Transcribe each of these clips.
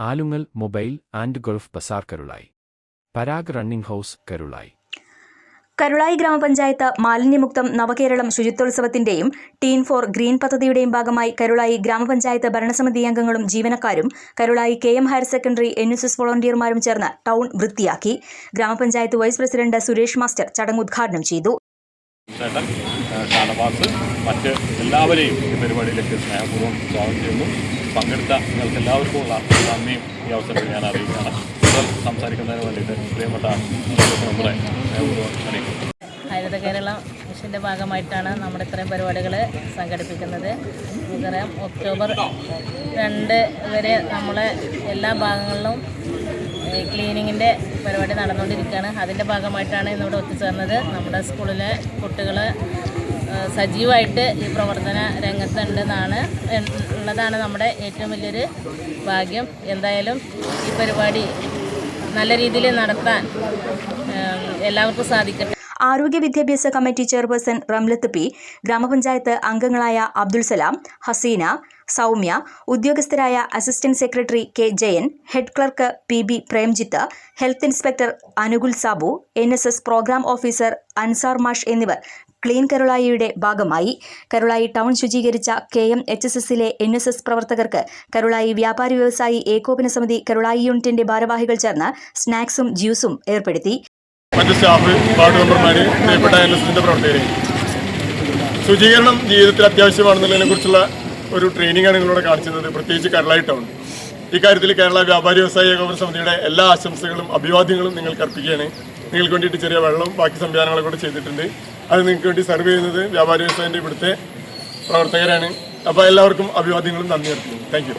Alungal mobile and gulf Bazar Karulai Parag running house Karulai. Karulai ഗ്രാമപഞ്ചായത്ത് മാലിന്യമുക്തം നവകേരളം ശുചിത്വോത്സവത്തിന്റെയും teen for green പദ്ധതിയുടെയും ഭാഗമായി കരുളായി ഗ്രാമപഞ്ചായത്ത് ഭരണസമിതി അംഗങ്ങളും ജീവനക്കാരും Karulai K M higher secondary N S S വോളണ്ടിയർമാരും ചേർന്ന് ടൗൺ വൃത്തിയാക്കി. ഗ്രാമപഞ്ചായത്ത് വൈസ് പ്രസിഡന്റ് സുരേഷ് മാസ്റ്റർ ചടങ്ങ് ഉദ്ഘാടനം ചെയ്തു. ഷാനവാസ് മറ്റ് എല്ലാവരെയും ഈ പരിപാടിയിലേക്ക് സ്നേഹപൂർവം സ്വാഗതം ചെയ്യുന്നു. പങ്കെടുത്ത നിങ്ങൾക്ക് എല്ലാവർക്കും ഉള്ള നന്ദിയും ഈ അവസരത്തിൽ ഞാൻ അറിയിക്കുകയാണ്. സംസാരിക്കുന്നതിന് വേണ്ടിയിട്ട് പ്രിയപ്പെട്ട നമ്മുടെ സ്നേഹപൂർവം അറിയിക്കുന്നു. ഹരിത കേരളം മിഷന്റെ ഭാഗമായിട്ടാണ് നമ്മുടെ ഇത്രയും പരിപാടികൾ സംഘടിപ്പിക്കുന്നത്. നമുക്കറിയാം ഒക്ടോബർ രണ്ട് വരെ നമ്മളെ എല്ലാ ഭാഗങ്ങളിലും ക്ലീനിങ്ങിന്റെ പരിപാടി നടന്നുകൊണ്ടിരിക്കുകയാണ്. അതിന്റെ ഭാഗമായിട്ടാണ് ഇന്നിവിടെ ഒത്തുചേർന്നത്. നമ്മുടെ സ്കൂളിലെ കുട്ടികൾ സജീവമായിട്ട് ഈ പ്രവർത്തന രംഗത്തുണ്ടെന്നാണ്. ഉള്ളതാണ് നമ്മുടെ ഏറ്റവും വലിയൊരു ഭാഗ്യം. എന്തായാലും ഈ പരിപാടി നല്ല രീതിയിൽ നടത്താൻ എല്ലാവർക്കും സാധിക്കട്ടെ. ആരോഗ്യ വിദ്യാഭ്യാസ കമ്മിറ്റി ചെയർപേഴ്സൺ റംലത്ത് പി ഗ്രാമപഞ്ചായത്ത് അംഗങ്ങളായ Abdul Salam Haseena Soumya ഉദ്യോഗസ്ഥരായ assistant secretary K Jayan head clerk P B Premjith health inspector Anukul Sabu N S S programme officer Ansar മാഷ് എന്നിവർ ക്ലീൻ കരുളായിയുടെ ഭാഗമായി. കരുളായി ടൗൺ ശുചീകരിച്ച കെ എം എച്ച് എസ് എസിലെ എൻ എസ് എസ് പ്രവർത്തകർക്ക് കരുളായി വ്യാപാരി വ്യവസായി ഏകോപന സമിതി കരുളായി യൂണിറ്റിന്റെ ഭാരവാഹികൾ ചേർന്ന് സ്നാക്സും ജ്യൂസും ഏർപ്പെടുത്തി. മറ്റ് സ്റ്റാഫ് വാർഡ് മെമ്പർമാര് പ്രവർത്തകരെ. ശുചീകരണം ജീവിതത്തിൽ അത്യാവശ്യമാണെന്നുള്ളതിനെ കുറിച്ചുള്ള ഒരു ട്രെയിനിങ് ആണ് നിങ്ങളോട് കാണിച്ചത് പ്രത്യേകിച്ച് കേരള ടൗൺ. ഇക്കാര്യത്തിൽ കേരള വ്യാപാരി വ്യവസായ ഏകോപന സമിതിയുടെ എല്ലാ ആശംസകളും അഭിവാദ്യങ്ങളും നിങ്ങൾക്ക് അർപ്പിക്കുകയാണ്. നിങ്ങൾക്ക് വേണ്ടിയിട്ട് ചെറിയ വെള്ളവും ബാക്കി സംവിധാനങ്ങളും കൂടെ ചെയ്തിട്ടുണ്ട്. അത് നിങ്ങൾക്ക് വേണ്ടി സെർവ് ചെയ്യുന്നത് വ്യാപാരി വ്യവസായത്തിന്റെ ഇവിടുത്തെ പ്രവർത്തകരാണ്. അപ്പോൾ എല്ലാവർക്കും അഭിവാദ്യങ്ങളും നന്ദി അർപ്പിക്കുന്നു. താങ്ക്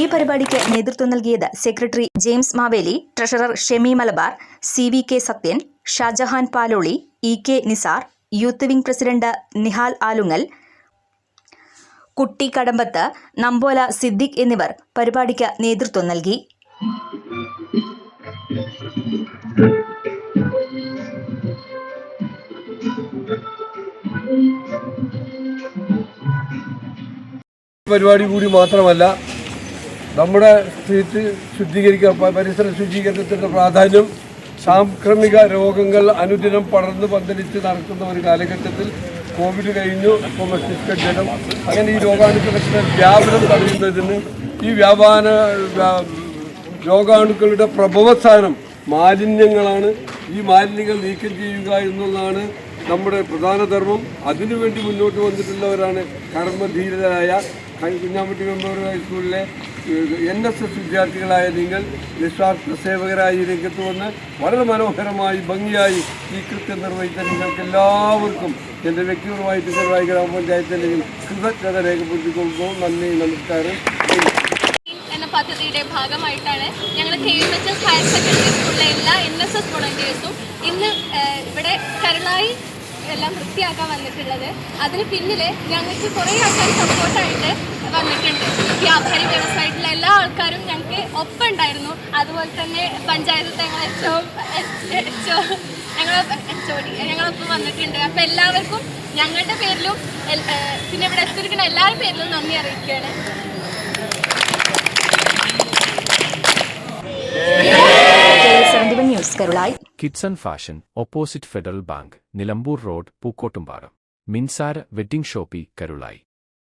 ഈ പരിപാടിക്ക് നേതൃത്വം നൽകിയത് secretary James Maveli treasurer Shemi Malabar C V K Sathyan Shajahan Paloli E K Nisar youth wing president Nihal Alungal Kutty Kadambath Nambola Siddique എന്നിവർ പരിപാടിക്ക് നേതൃത്വം നൽകി. പരിപാടി കൂടി മാത്രമല്ല നമ്മുടെ സ്ട്രീറ്റ് ശുദ്ധീകരിക്കുക പരിസര ശുചീകരണത്തിന്റെ പ്രാധാന്യം സാംക്രമിക രോഗങ്ങൾ അനുദിനം പടർന്നു പന്തലിച്ച് നടക്കുന്ന ഒരു കാലഘട്ടത്തിൽ കോവിഡ് കഴിഞ്ഞു. ഇപ്പോൾ മസ്തിഷ്ക ജലം അങ്ങനെ ഈ രോഗാണുക്കളുടെ വ്യാപനം തടയുന്നതിന് ഈ വ്യാപാര വ്യാ- രോഗാണുക്കളുടെ പ്രഭവസ്ഥാനം മാലിന്യങ്ങളാണ്. ഈ മാലിന്യങ്ങൾ നീക്കം ചെയ്യുക എന്നുള്ളതാണ് നമ്മുടെ പ്രധാന ധർമ്മം. അതിനുവേണ്ടി മുന്നോട്ട് വന്നിട്ടുള്ളവരാണ് കർമ്മധീരരായ കുഞ്ഞാമ്പട്ടി മെമ്മോറിയൽ ഹൈസ്കൂളിലെ എൻ എസ് എസ് വിദ്യാർത്ഥികളായ നിങ്ങൾ നിസ്വാർത്ഥ സേവകരായി രംഗത്ത് വന്ന് വളരെ മനോഹരമായി ഭംഗിയായി ഈ കൃത്യം നിർവഹിച്ച നിങ്ങൾക്ക് എല്ലാവർക്കും എന്റെ വ്യക്തിപരമായി തിരുവായി ഗ്രാമപഞ്ചായത്തിന്റെ കൃതജ്ഞത രേഖപ്പെടുത്തിക്കൊള്ളുന്നു. നന്ദി നമസ്കാരം. എന്ന പദ്ധതിയുടെ ഭാഗമായിട്ടാണ് ഞങ്ങൾ K M H S higher secondary സ്കൂളിലെ എല്ലാ എൻ എസ് എസ് വോളണ്ടിയേഴ്സും ഇന്ന് ഇവിടെ കരളായി എല്ലാം വൃത്തിയാക്കാൻ വന്നിട്ടുള്ളത്. അതിന് പിന്നിൽ ഞങ്ങൾക്ക് കുറേ ആൾക്കാർ സപ്പോർട്ടായിട്ട് വന്നിട്ടുണ്ട്. വ്യാപാരി വ്യവസായത്തിലെ എല്ലാ ആൾക്കാരും ഞങ്ങൾക്ക് ഒപ്പം ഉണ്ടായിരുന്നു അതുപോലെ തന്നെ പഞ്ചായത്ത് ഞങ്ങൾ ഏറ്റവും ഞങ്ങൾ ഞങ്ങളൊപ്പം വന്നിട്ടുണ്ട്. അപ്പോൾ എല്ലാവർക്കും ഞങ്ങളുടെ പേരിലും പിന്നെ ഇവിടെ എത്തിയിരിക്കുന്ന എല്ലാവരുടെ പേരിലും നന്ദി അറിയിക്കുകയാണ്. Seventy news Karulai kids and fashion opposite Federal Bank Nilambur road Pookkottumparam Minsara wedding shoppy Karulai